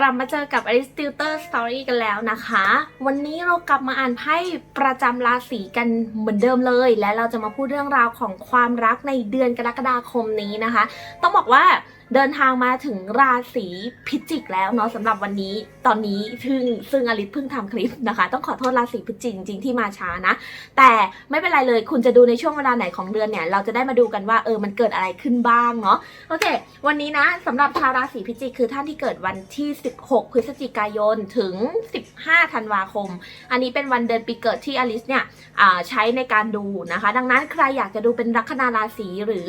กลับมาเจอกับ a r i s t i l t e r Story กันแล้วนะคะ วันนี้เรากลับมาอ่านไพ่ประจำราศีกันเหมือนเดิมเลย และเราจะมาพูดเรื่องราวของความรักในเดือนกรกฎาคมนี้นะคะ ต้องบอกว่า เดินทางมาถึงราศีพิจิกแล้วเนาะสำหรับวันนี้ตอนนี้ซึ่งซึ่งอลิศเพิ่งทำคลิปนะคะ ต้องขอโทษราศีพิจิกจริงๆที่มาช้านะ แต่ไม่เป็นไรเลยคุณจะดูในช่วงเวลาไหนของเดือนเนี่ย เราจะได้มาดูกันว่าเออมันเกิดอะไรขึ้นบ้างเนาะโอเค วันนี้นะสำหรับชาวราศีพิจิกคือท่านที่เกิดวันที่ 16 พฤศจิกายนถึง 15 ธันวาคม อันนี้เป็นวันเดือนปีเกิดที่อลิสเนี่ยใช้ในการดูนะคะ ดังนั้นใครอยากจะดูเป็นลัคนาราศีหรือ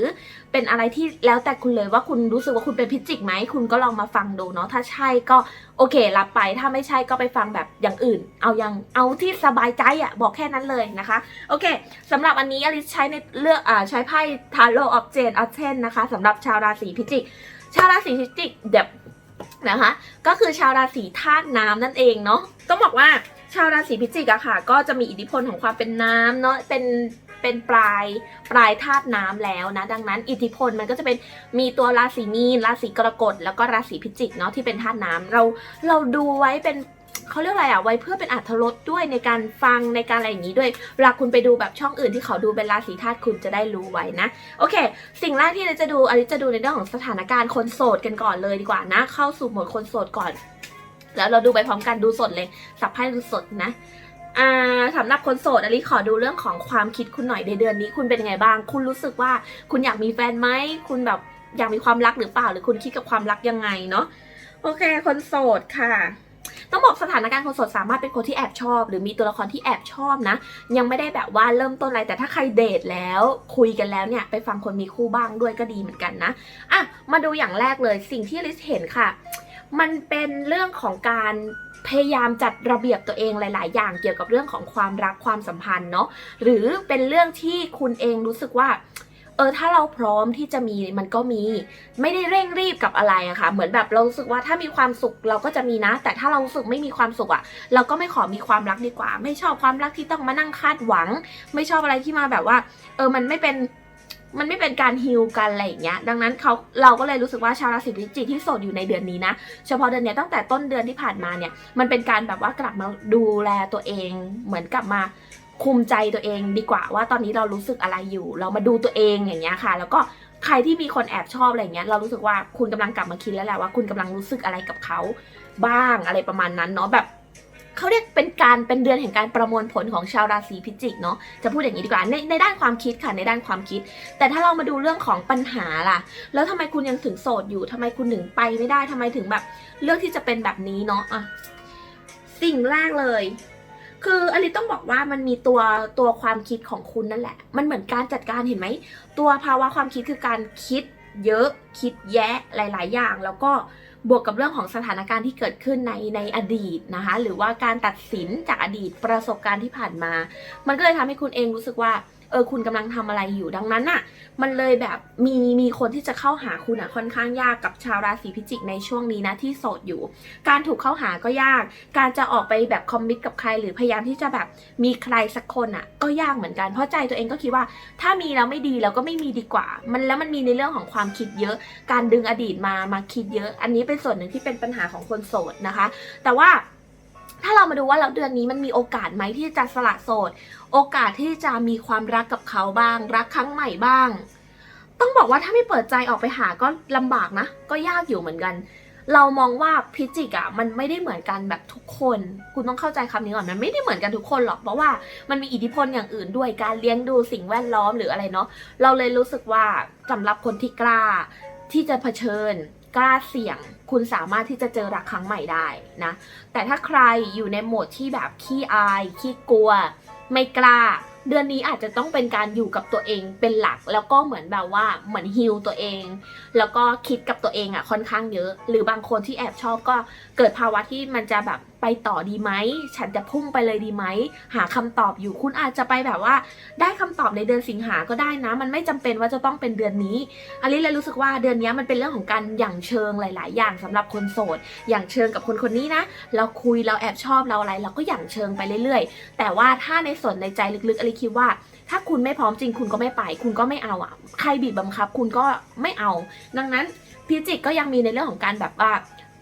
เป็นอะไรที่แล้วแต่คุณเลยว่าคุณรู้สึกว่าคุณเป็นพิจิกไหมคุณก็ลองมาฟังดูเนาะถ้าใช่ก็โอเครับไป ถ้าไม่ใช่ก็ไปฟังแบบอย่างอื่น เอายังเอาที่สบายใจอะบอกแค่นั้นเลยนะคะ โอเคสำหรับอันนี้อลิสใช้ในเลือกอ่าใช้ไพ่ทาโร่ออฟเจนออฟเทนนะคะสำหรับชาวราศีพิจิก ชาวราศีพิจิกเดี๋ยวนะคะก็คือชาวราศีธาตุน้ำนั่นเองเนาะต้องบอกว่าชาวราศีพิจิกอะค่ะ ก็จะมีอิทธิพลของความเป็นน้ำเนาะเป็น เป็นปลายปลายธาตุน้ำแล้วนะ ดังนั้นอิทธิพลมันก็จะเป็นมีตัวราศีมีนราศีกรกฎแล้วก็ราศีพิจิกเนาะที่เป็นธาตุน้ำเราเราดูไว้เป็นเขาเรียกอะไรอะไว้เพื่อเป็นอัธรสด้วยในการฟังในการอะไรอย่างนี้ด้วยเวลาคุณไปดูแบบช่องอื่นที่เขาดูเป็นราศีธาตุคุณจะได้รู้ไว้นะ โอเค สิ่งแรกที่เราจะดูอันนี้จะดูในเรื่องของสถานการณ์คนโสดกันก่อนเลยดีกว่านะ เข้าสู่โหมดคนโสดก่อน แล้วเราดูไปพร้อมกันดูสดเลย สับไพ่ดูสดนะ สำหรับคนโสดอันนี้ขอดูเรื่องของความคิดคุณหน่อยในเดือนนี้ คุณเป็นยังไงบ้าง คุณรู้สึกว่าคุณอยากมีแฟนไหม คุณแบบอยากมีความรักหรือเปล่า หรือคุณคิดกับความรักยังไงเนาะ โอเค คนโสดค่ะต้องบอกสถานการณ์คนโสดสามารถเป็นคนที่แอบชอบ หรือมีตัวละครที่แอบชอบนะ ยังไม่ได้แบบว่าเริ่มต้นอะไรแต่ถ้าใครเดทแล้วคุยกันแล้วเนี่ย ไปฟังคนมีคู่บ้างด้วยก็ดีเหมือนกันนะอะมาดูอย่างแรกเลยสิ่งที่ลิสเห็นค่ะ มันเป็นเรื่องของการ พยายามจัดระเบียบตัวเองหลาย ๆ อย่างเกี่ยวกับเรื่องของความรักความสัมพันธ์เนาะหรือเป็นเรื่องที่คุณเองรู้สึกว่าเออถ้าเราพร้อมที่จะมีมันก็มี ไม่ได้เร่งรีบกับอะไรอะค่ะเหมือนแบบเรารู้สึกว่าถ้ามีความสุขเราก็จะมีนะ แต่ถ้าเรารู้สึกไม่มีความสุขอะเราก็ไม่ขอมีความรักดีกว่า ไม่ชอบความรักที่ต้องมานั่งคาดหวัง ไม่ชอบอะไรที่มาแบบว่า เออมันไม่เป็น มันไม่เป็นการฮิลกันอะไรอย่างเงี้ย ดังนั้นเขาเราก็เลยรู้สึกว่าชาวราศีพิจิกที่โสดอยู่ในเดือนนี้นะ เฉพาะเดือนนี้ตั้งแต่ต้นเดือนที่ผ่านมาเนี่ย มันเป็นการแบบว่ากลับมาดูแลตัวเอง เหมือนกลับมาคุมใจตัวเองดีกว่าว่าตอนนี้เรารู้สึกอะไรอยู่ เรามาดูตัวเองอย่างเงี้ยค่ะ แล้วก็ใครที่มีคนแอบชอบอะไรเงี้ย เรารู้สึกว่าคุณกำลังกลับมาคิดแล้วแหละว่าคุณกำลังรู้สึกอะไรกับเขาบ้างอะไรประมาณนั้นเนาะแบบ เขาเรียกเป็นการเป็นเดือนแห่งการประมวลผลของชาวราศีพิจิกเนาะจะพูดอย่างนี้ดีกว่าในในด้านความคิดค่ะในด้านความคิด แต่ถ้าเรามาดูเรื่องของปัญหาล่ะ แล้วทำไมคุณยังถึงโสดอยู่ทำไมคุณถึงไปไม่ได้ทำไมถึงแบบเลือกที่จะเป็นแบบนี้เนาะอะสิ่งแรกเลยคืออลิต้องบอกว่ามันมีตัวตัวความคิดของคุณนั่นแหละ มันเหมือนการจัดการเห็นไหม ตัวภาวะความคิดคือการคิดเยอะคิดแยะหลาย ๆ อย่าง แล้วก็ บวกกับเรื่องของสถานการณ์ที่เกิดขึ้นในในอดีตนะคะ หรือว่าการตัดสินจากอดีตประสบการณ์ที่ผ่านมา มันก็เลยทำให้คุณเองรู้สึกว่า เออคุณกำลังทำอะไรอยู่ดังนั้นน่ะมันเลยแบบมีมีคนที่จะเข้าหาคุณอะค่อนข้างยากกับชาวราศีพิจิกในช่วงนี้นะที่โสดอยู่ การถูกเข้าหาก็ยาก การจะออกไปแบบคอมมิตกับใครหรือพยายามที่จะแบบมีใครสักคนอะก็ยากเหมือนกันเพราะใจตัวเองก็คิดว่า ถ้ามีแล้วไม่ดีแล้วก็ไม่มีดีกว่า มันแล้วมันมีในเรื่องของความคิดเยอะ การดึงอดีตมามาคิดเยอะ อันนี้เป็นส่วนหนึ่งที่เป็นปัญหาของคนโสดนะคะ แต่ว่า ถ้าเรามาดูว่าแล้วเดือนนี้มันมีโอกาสไหมที่จะสละโสด โอกาสที่จะมีความรักกับเขาบ้าง รักครั้งใหม่บ้าง ต้องบอกว่าถ้าไม่เปิดใจออกไปหาก็ลำบากนะ ก็ยากอยู่เหมือนกัน เรามองว่าพิจิกอะมันไม่ได้เหมือนกันแบบทุกคน คุณต้องเข้าใจคำนี้ก่อนมันไม่ได้เหมือนกันทุกคนหรอกเพราะว่ามันมีอิทธิพลอย่างอื่นด้วยการเลี้ยงดูสิ่งแวดล้อมหรืออะไรเนาะเราเลยรู้สึกว่าสำหรับคนที่กล้าที่จะเผชิญ กล้าเสี่ยง คุณสามารถที่จะเจอรักครั้งใหม่ได้นะ แต่ถ้าใครอยู่ในโหมดที่แบบขี้อาย ขี้กลัว ไม่กล้า เดือนนี้อาจจะต้องเป็นการอยู่กับตัวเองเป็นหลัก แล้วก็เหมือนแบบว่าเหมือนฮิลตัวเอง แล้วก็คิดกับตัวเองอะค่อนข้างเยอะ หรือบางคนที่แอบชอบก็เกิดภาวะที่มันจะแบบไปต่อดีไหม ฉันจะพุ่งไปเลยดีไหม หาคำตอบอยู่ คุณอาจจะไปแบบว่า ได้คำตอบในเดือนสิงหาก็ได้นะ มันไม่จำเป็นว่าจะต้องเป็นเดือนนี้อันนี้เลยรู้สึกว่าเดือนนี้มันเป็นเรื่องของการหยั่งเชิงหลาย ๆ อย่างสำหรับคนโสดหยั่งเชิงกับคนคนนี้นะ เราคุยเราแอบชอบเราอะไร เราก็หยั่งเชิงไปเรื่อย ๆ แต่ว่าถ้าในส่วนในใจลึกๆอลิคิดว่า ถ้าคุณไม่พร้อมจริง คุณก็ไม่ไป คุณก็ไม่เอาอะ ใครบีบบังคับ คุณก็ไม่เอา ดังนั้นพิจิกก็ยังมีในเรื่องของการแบบว่า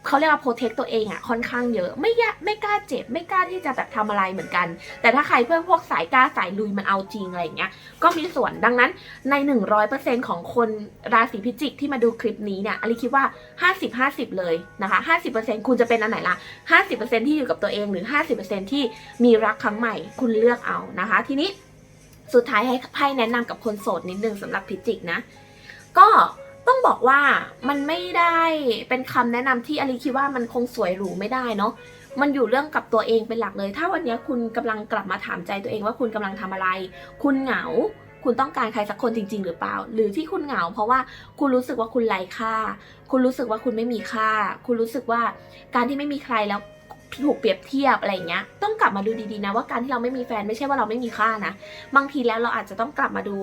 เขาเรียกว่าโปรเทคตัวเองอะค่อนข้างเยอะ ไม่ยะไม่กล้าเจ็บ ไม่กล้าที่จะแบบทำอะไรเหมือนกัน แต่ถ้าใครเพื่อนพวกสายกล้าสายลุยมันเอาจริงอะไรอย่างเงี้ย ก็มีส่วนดังนั้นใน 100%ของคนราศีพิจิกที่มาดูคลิปนี้เนี่ยอลิคิดว่า 50-50 เลยนะคะ50%คุณจะเป็นอันไหนล่ะ50%ที่อยู่กับตัวเองหรือ 50%ที่มีรักครั้งใหม่คุณเลือกเอานะคะ ทีนี้สุดท้ายให้ไพ่แนะนำกับคนโสดนิดนึงสำหรับพิจิกนะ ก็ ต้องบอกว่ามันไม่ได้เป็นคำแนะนำที่อลิคิดว่ามันคงสวยหรูไม่ได้เนาะมันอยู่เรื่องกับตัวเองเป็นหลักเลย ถ้าวันนี้คุณกำลังกลับมาถามใจตัวเองว่าคุณกำลังทำอะไร คุณเหงา คุณต้องการใครสักคนจริง ๆ หรือเปล่า หรือที่คุณเหงา เพราะว่าคุณรู้สึกว่าคุณไร้ค่า คุณรู้สึกว่าคุณไม่มีค่า คุณรู้สึกว่าการที่ไม่มีใครแล้วถูกเปรียบเทียบอะไรเงี้ย ต้องกลับมาดูดีๆนะว่าการที่เราไม่มีแฟนไม่ใช่ว่าเราไม่มีค่านะ บางทีแล้วเราอาจจะต้องกลับมาดู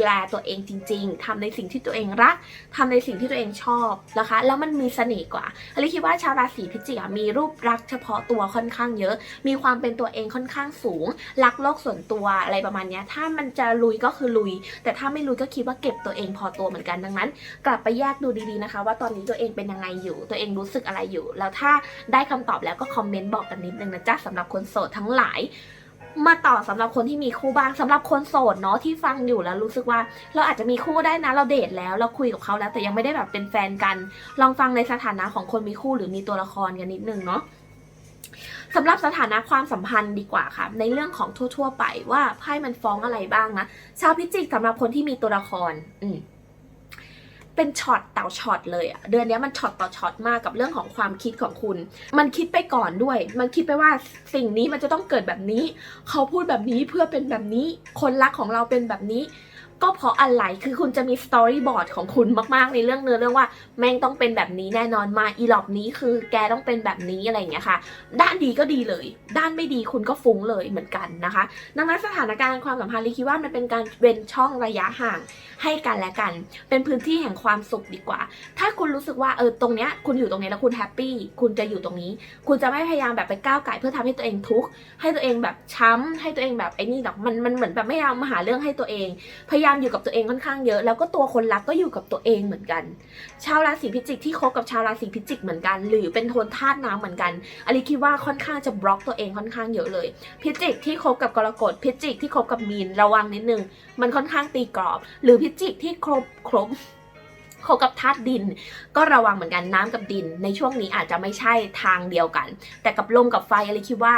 แลตัวเองจริง ๆทำในสิ่งที่ตัวเองรักทำในสิ่งที่ตัวเองชอบนะคะ แล้วมันมีเสน่ห์กว่าอลิคิดว่าชาวราศีพิจิกอะมีรูปรักษณ์เฉพาะตัวค่อนข้างเยอะ มีความเป็นตัวเองค่อนข้างสูง รักโลกส่วนตัวอะไรประมาณนี้ถ้ามันจะลุยก็คือลุย แต่ถ้าไม่ลุยก็คิดว่าเก็บตัวเองพอตัวเหมือนกันดังนั้น กลับไปแยกดูดีๆนะคะ ว่าตอนนี้ตัวเองเป็นยังไงอยู่ ตัวเองรู้สึกอะไรอยู่ แล้วถ้าได้คำตอบแล้วก็คอมเมนต์บอกกันนิดนึงนะจ๊ะสำหรับคนโสดทั้งหลาย มาต่อสำหรับคนที่มีคู่บ้างสำหรับคนโสดเนาะที่ฟังอยู่แล้วรู้สึกว่า เราอาจจะมีคู่ได้นะเราเดทแล้วเราคุยกับเขาแล้วแต่ยังไม่ได้แบบเป็นแฟนกัน ลองฟังในสถานะของคนมีคู่หรือมีตัวละครกันนิดนึงเนาะสำหรับสถานะความสัมพันธ์ดีกว่าค่ะ ในเรื่องของทั่ว ๆ ไปว่าไพ่มันฟ้องอะไรบ้างนะชาวพิจิกสำหรับคนที่มีตัวละคร อืม เป็นช็อตต่อช็อตเลยอะเดือนนี้มันช็อตต่อช็อตมากกับเรื่องของความคิดของคุณ มันคิดไปก่อนด้วย มันคิดไปว่าสิ่งนี้มันจะต้องเกิดแบบนี้ เขาพูดแบบนี้เพื่อเป็นแบบนี้ คนรักของเราเป็นแบบนี้ ก็เพราะอะไรคือคุณจะมีสตอรี่บอร์ดของคุณมากๆ ในเรื่องเนื้อเรื่องว่าแม่งต้องเป็นแบบนี้แน่นอนมาอีหลอบนี้คือแกต้องเป็นแบบนี้อะไรอย่างเงี้ยค่ะ ด้านดีก็ดีเลย ด้านไม่ดีคุณก็ฟุ้งเลยเหมือนกันนะคะ ดังนั้นสถานการณ์ความสัมพันธ์ลิคิดว่ามันเป็นการเว้นช่องระยะห่างให้กันและกัน เป็นพื้นที่แห่งความสุขดีกว่า ถ้าคุณรู้สึกว่าเออตรงเนี้ยคุณอยู่ตรงนี้แล้วคุณแฮปปี้คุณจะอยู่ตรงนี้ คุณจะไม่พยายามแบบไปก้าวไก่เพื่อทำให้ตัวเองทุกข์ให้ตัวเองแบบช้ำให้ตัวเองแบบไอ้นี่หรอกมันมันเหมือนแบบไม่ยามมาหาเรื่องให้ตัวเองพยายามอยู่กับตัวเองค่อนข้างเยอะ แล้วก็ตัวคนรักก็อยู่กับตัวเองเหมือนกัน ชาวราศีพิจิกที่คบกับชาวราศีพิจิกเหมือนกัน หรือเป็นโทนธาตุน้ำเหมือนกันอลิคิดว่าค่อนข้างจะบล็อกตัวเองค่อนข้างเยอะเลย พิจิกที่คบกับกรกฎพิจิกที่คบกับมีนระวังนิดนึง มันค่อนข้างตีกรอบ หรือพิจิกที่ครบครบคบกับธาตุดิน ก็ระวังเหมือนกันน้ำกับดิน ในช่วงนี้อาจจะไม่ใช่ทางเดียวกัน แต่กับลมกับไฟอะไรคิดว่า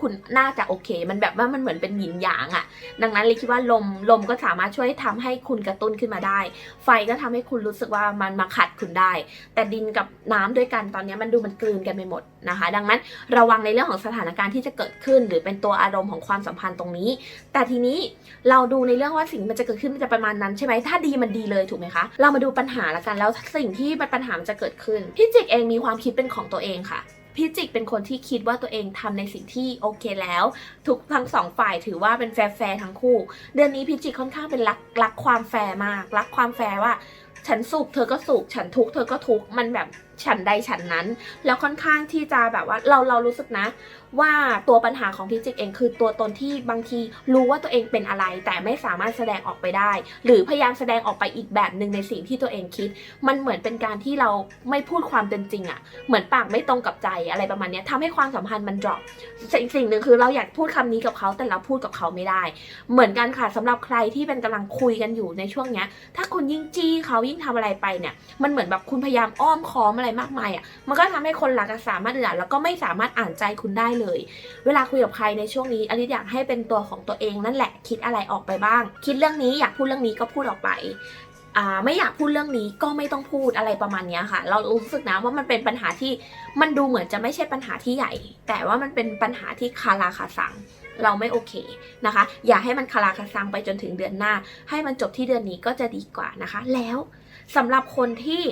คุณน่าจะโอเค มันแบบว่ามันเหมือนเป็นหยินหยางอะดังนั้นเลยคิดว่าลมลมก็สามารถช่วยทำให้คุณกระตุ้นขึ้นมาได้ ไฟก็ทำให้คุณรู้สึกว่ามันมาขัดคุณได้ แต่ดินกับน้ำด้วยกันตอนนี้มันดูมันกลืนกันไปหมดนะคะ ดังนั้นระวังในเรื่องของสถานการณ์ที่จะเกิดขึ้น หรือเป็นตัวอารมณ์ของความสัมพันธ์ตรงนี้ แต่ทีนี้เราดูในเรื่องว่าสิ่งมันจะเกิดขึ้นมันจะประมาณนั้นใช่ไหมถ้าดีมันดีเลยถูกไหมคะ เรามาดูปัญหาละกันแล้วสิ่งที่มันปัญหามันจะเกิดขึ้นพี่จิกเองมีความคิดเป็นของตัวเองค่ะ พิจิกเป็นคนที่คิดว่าตัวเองทำในสิ่งที่โอเคแล้ว ทุกทั้งสองฝ่ายถือว่าเป็นแฟร์แฟร์ทั้งคู่ เดือนนี้พิจิกค่อนข้างเป็นรักรักความแฟร์มาก รักความแฟร์ว่าฉันสุขเธอก็สุขฉันทุกข์เธอก็ทุกข์มันแบบฉันใดฉันนั้น แล้วค่อนข้างที่จะแบบว่าเราเรารู้สึกนะ ว่าตัวปัญหาของพิจิกเองคือตัวตนที่บางทีรู้ว่าตัวเองเป็นอะไร แต่ไม่สามารถแสดงออกไปได้ หรือพยายามแสดงออกไปอีกแบบหนึ่งในสิ่งที่ตัวเองคิด มันเหมือนเป็นการที่เราไม่พูดความเป็นจริงอะเหมือนปากไม่ตรงกับใจอะไรประมาณนี้ยทำให้ความสัมพันธ์มัน drop สิ่งสิ่งหนึ่งคือเราอยากพูดคำนี้กับเขาแต่เราพูดกับเขาไม่ได้ เหมือนกันค่ะสำหรับใครที่เป็นกำลังคุยกันอยู่ในช่วงเนี้ย ถ้าคุณยิ่งจี้เขายิ่งทำอะไรไปเนี่ย มันเหมือนแบบคุณพยายามอ้อมค้อมอะไรมากมายอะ่ะมันก็ทำให้คนรักสามารถอึดอัดแล้วก็ไม่สามารถอ่านใจคุณได้เลยเวลาคุยกับใครในช่วงนี้อลิสอยากให้เป็นตัวของตัวเองนั่นแหละคิดอะไรออกไปบ้าง คิดเรื่องนี้อยากพูดเรื่องนี้ก็พูดออกไปไม่อยากพูดเรื่องนี้ก็ไม่ต้องพูดอะไรประมาณนี้ค่ะ เรารู้สึกนะว่ามันเป็นปัญหาที่มันดูเหมือนจะไม่ใช่ปัญหาที่ใหญ่ แต่ว่ามันเป็นปัญหาที่คาราคาซังเราไม่โอเคนะคะ อย่าให้มันคาราคาซังไปจนถึงเดือนหน้า ให้มันจบที่เดือนนี้ก็จะดีกว่านะคะ แล้วสำหรับคนที่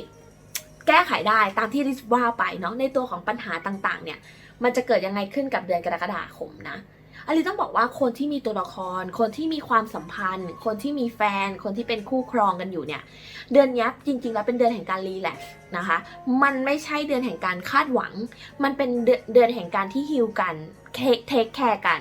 แก้ไขได้ตามที่ริสว่าไปเนาะในตัวของปัญหาต่างๆเนี่ย มันจะเกิดยังไงขึ้นกับเดือนกรกฎาคมนะอลิต้องบอกว่าคนที่มีตัวละคร คนที่มีความสัมพันธ์ คนที่มีแฟน คนที่เป็นคู่ครองกันอยู่เนี่ย เดือนนี้จริงๆ แล้วเป็นเดือนแห่งการรีแลกซ์นะคะ มันไม่ใช่เดือนแห่งการคาดหวัง มันเป็นเดือนแห่งการที่ฮิวกัน เทคแคร์กัน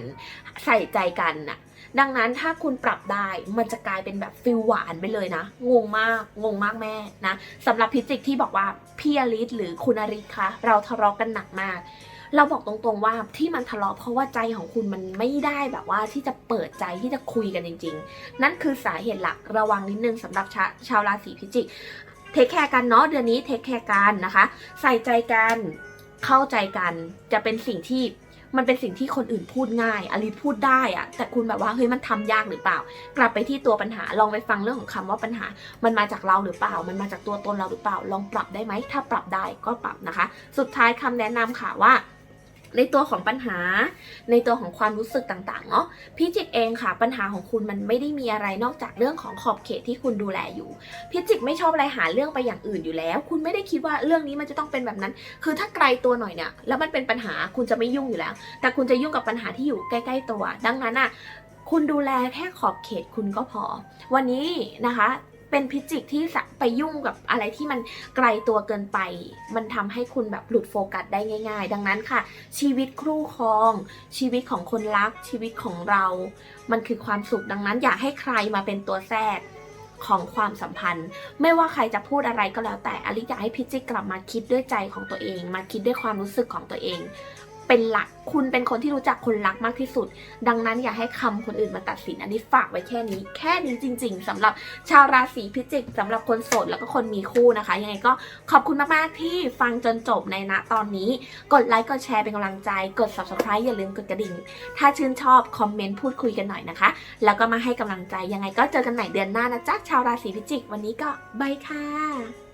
ใส่ใจกันน่ะ ดังนั้นถ้าคุณปรับได้ มันจะกลายเป็นแบบฟิลหวานไปเลยนะ งงมาก งงมากแม่นะสำหรับพิจิกที่บอกว่าพี่อลิศหรือคุณอริศคะเราทะเลาะกันหนักมาก เราบอกตรงๆว่าที่มันทะเลาะเพราะว่าใจของคุณมันไม่ได้แบบว่าที่จะเปิดใจที่จะคุยกันจริง ๆ นั่นคือสาเหตุหลักระวังนิดนึงสำหรับชาชาวราศีพิจิกเทคแคร์กันเนาะเดือนนี้เทคแคร์กันนะคะ ใส่ใจกันเข้าใจกันจะเป็นสิ่งที่มันเป็นสิ่งที่คนอื่นพูดง่ายอลิพูดได้อะแต่คุณแบบว่าเฮ้ยมันทำยากหรือเปล่า กลับไปที่ตัวปัญหาลองไปฟังเรื่องของคำว่าปัญหา มันมาจากเราหรือเปล่า มันมาจากตัวตนเราหรือเปล่า ลองปรับได้ไหมถ้าปรับได้ก็ปรับนะคะ สุดท้ายคำแนะนำค่ะว่า ในตัวของปัญหา ในตัวของความรู้สึกต่างๆเนาะพิจิกเองค่ะ ปัญหาของคุณมันไม่ได้มีอะไรนอกจากเรื่องของขอบเขตที่คุณดูแลอยู่ พิจิกไม่ชอบอะไรหาเรื่องไปอย่างอื่นอยู่แล้ว คุณไม่ได้คิดว่าเรื่องนี้มันจะต้องเป็นแบบนั้น คือถ้าไกลตัวหน่อยเนี่ยแล้วมันเป็นปัญหาคุณจะไม่ยุ่งอยู่แล้ว แต่คุณจะยุ่งกับปัญหาที่อยู่ใกล้ ๆ ตัว ดังนั้นอะคุณดูแลแค่ขอบเขตคุณก็พอ วันนี้นะคะ เป็นพิจิกที่สะไปยุ่งกับอะไรที่มันไกลตัวเกินไป มันทำให้คุณแบบหลุดโฟกัสได้ง่าย ๆ ดังนั้นค่ะ ชีวิตครู่ครอง ชีวิตของคนรัก ชีวิตของเรา มันคือความสุขดังนั้น อย่าให้ใครมาเป็นตัวแทรกของความสัมพันธ์ ไม่ว่าใครจะพูดอะไรก็แล้วแต่อลิอยากให้พิจิกกลับมาคิดด้วยใจของตัวเอง มาคิดด้วยความรู้สึกของตัวเอง เป็นหลัก คุณเป็นคนที่รู้จักคนรักมากที่สุด ดังนั้นอย่าให้คำคนอื่นมาตัดสิน อันนี้ฝากไว้แค่นี้ แค่นี้จริง ๆสำหรับชาวราศีพิจิกสำหรับคนโสดแล้วก็คนมีคู่นะคะ ยังไงก็ขอบคุณมาก ๆ ที่ฟังจนจบในณตอนนี้ กดไลค์ กดแชร์เป็นกำลังใจ กด subscribe อย่าลืมกดกระดิ่ง ถ้าชื่นชอบคอมเมนต์พูดคุยกันหน่อยนะคะ แล้วก็มาให้กำลังใจ ยังไงก็เจอกันใหม่เดือนหน้านะจ๊ะ ชาวราศีพิจิก วันนี้ก็บายค่ะ